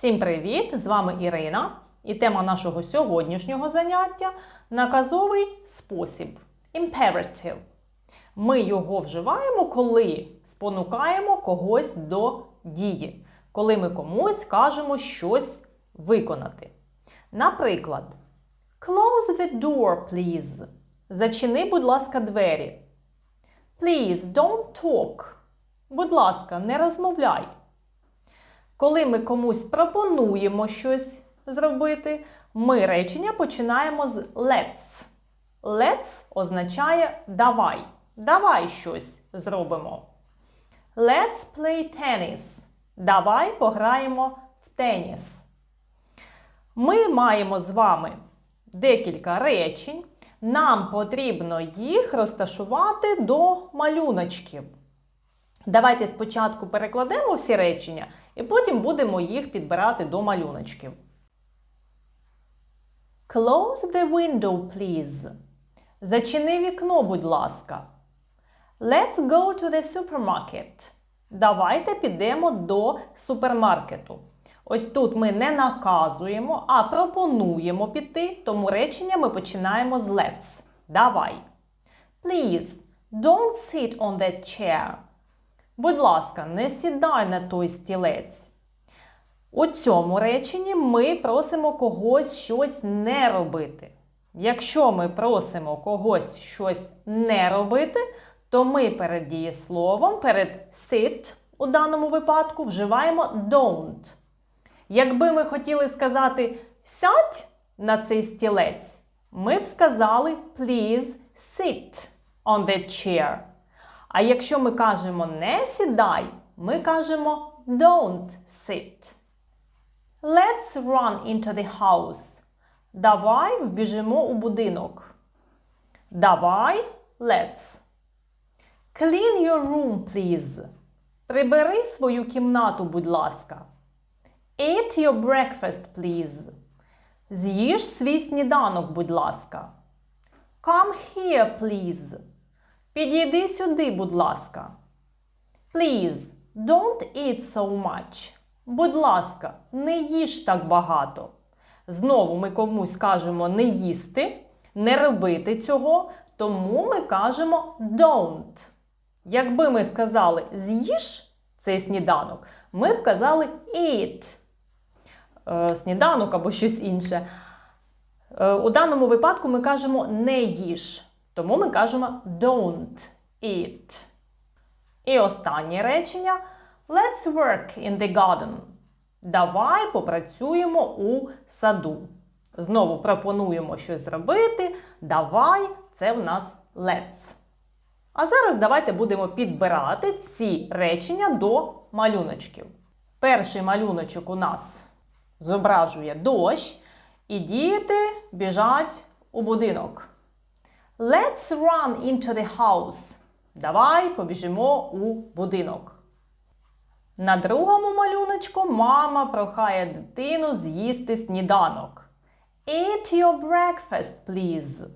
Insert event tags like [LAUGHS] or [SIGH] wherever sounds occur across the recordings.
Всім привіт! З вами Ірина. І тема нашого сьогоднішнього заняття наказовий спосіб. Imperative. Ми його вживаємо, коли спонукаємо когось до дії, коли ми комусь кажемо щось виконати. Наприклад, Close the door, please. Зачини, будь ласка, двері. Please don't talk. Будь ласка, не розмовляй. Коли ми комусь пропонуємо щось зробити, ми речення починаємо з let's. Let's означає давай. Давай щось зробимо. Let's play tennis. Давай пограємо в теніс. Ми маємо з вами декілька речень. Нам потрібно їх розташувати до малюночків. Давайте спочатку перекладемо всі речення, і потім будемо їх підбирати до малюночків. Close the window, please. Зачини вікно, будь ласка. Let's go to the supermarket. Давайте підемо до супермаркету. Ось тут ми не наказуємо, а пропонуємо піти, тому речення ми починаємо з let's. Давай. Please, don't sit on that chair. Будь ласка, не сідай на той стілець. У цьому реченні ми просимо когось щось не робити. Якщо ми просимо когось щось не робити, то ми перед дієсловом, перед sit у даному випадку вживаємо don't. Якби ми хотіли сказати сядь на цей стілець, ми б сказали please sit on that chair. А якщо ми кажемо не сідай, ми кажемо don't sit. Let's run into the house. Давай вбіжимо у будинок. Давай let's. Clean your room, please. Прибери свою кімнату, будь ласка. Eat your breakfast, please. З'їж свій сніданок, будь ласка. Come here, please. Підійди сюди, будь ласка. Please, don't eat so much. Будь ласка, не їж так багато. Знову ми комусь кажемо не їсти, не робити цього, тому ми кажемо don't. Якби ми сказали з'їж цей сніданок, ми б казали eat. Е, сніданок або щось інше. Е, у даному випадку ми кажемо не їж. Тому ми кажемо don't eat. І останнє речення Let's work in the garden. Давай попрацюємо у саду. Знову пропонуємо щось зробити. Давай, це в нас let's. А зараз давайте будемо підбирати ці речення до малюночків. Перший малюночок у нас зображує дощ, і діти біжать у будинок. Let's run into the house. Давай побіжимо у будинок. На другому малюночку мама прохає дитину з'їсти сніданок. Eat your breakfast, please.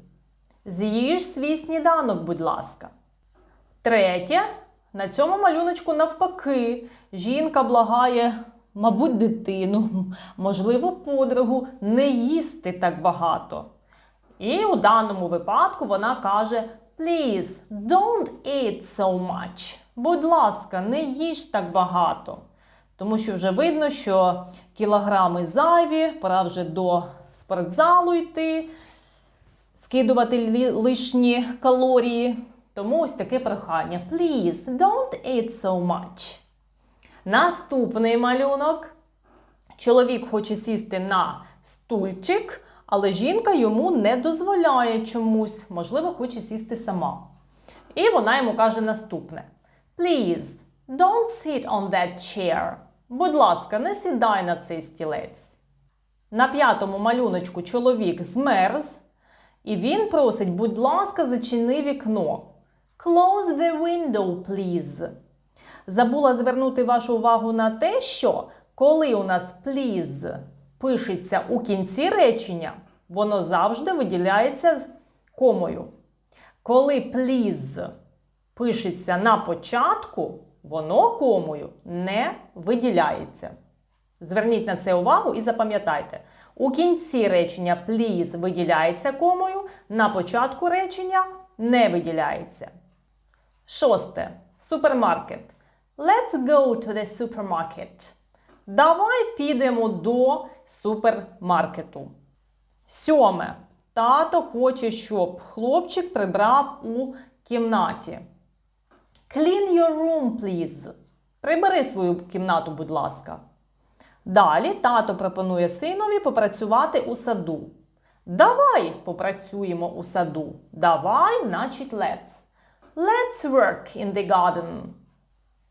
З'їж свій сніданок, будь ласка. Третє. На цьому малюночку навпаки. Жінка благає, мабуть, дитину, [LAUGHS] можливо, подругу, не їсти так багато. І у даному випадку вона каже: Please, don't eat so much. Будь ласка, не їж так багато. Тому що вже видно, що кілограми зайві, пора вже до спортзалу йти, скидувати лишні калорії. Тому ось таке прохання. Please, don't eat so much. Наступний малюнок. Чоловік хоче сісти на стульчик, але жінка йому не дозволяє чомусь, можливо, хоче сісти сама. І вона йому каже наступне: Please, don't sit on that chair. Будь ласка, не сідай на цей стілець. На п'ятому малюночку чоловік змерз, і він просить, будь ласка, зачини вікно. Close the window, please. Забула звернути вашу увагу на те, що коли у нас please пишеться у кінці речення, воно завжди виділяється комою. Коли please пишеться на початку, воно комою не виділяється. Зверніть на це увагу і запам'ятайте. У кінці речення please виділяється комою, на початку речення не виділяється. Шосте. Супермаркет. Let's go to the supermarket. Давай підемо до супермаркету. Сьоме. Тато хоче, щоб хлопчик прибрав у кімнаті. Clean your room, please. Прибери свою кімнату, будь ласка. Далі тато пропонує синові попрацювати у саду. Давай попрацюємо у саду. Давай, значить, let's. Let's work in the garden.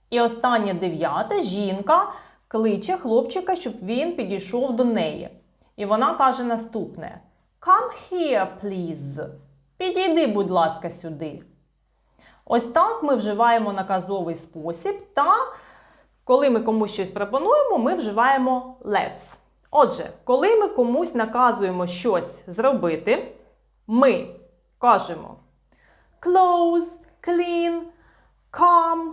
І останнє дев'яте жінка кличе хлопчика, щоб він підійшов до неї. І вона каже наступне: Come here, please. Підійди, будь ласка, сюди. Ось так ми вживаємо наказовий спосіб, та коли ми комусь щось пропонуємо, ми вживаємо let's. Отже, коли ми комусь наказуємо щось зробити, ми кажемо close, clean, come,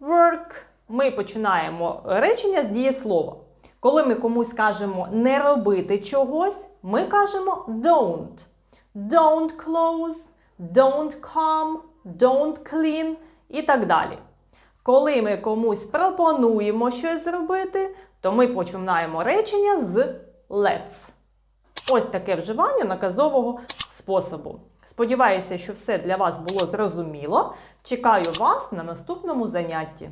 work. Ми починаємо речення з дієслова. Коли ми комусь кажемо не робити чогось, ми кажемо don't. Don't close, don't come, don't clean і так далі. Коли ми комусь пропонуємо щось зробити, то ми починаємо речення з let's. Ось таке вживання наказового способу. Сподіваюся, що все для вас було зрозуміло. Чекаю вас на наступному занятті.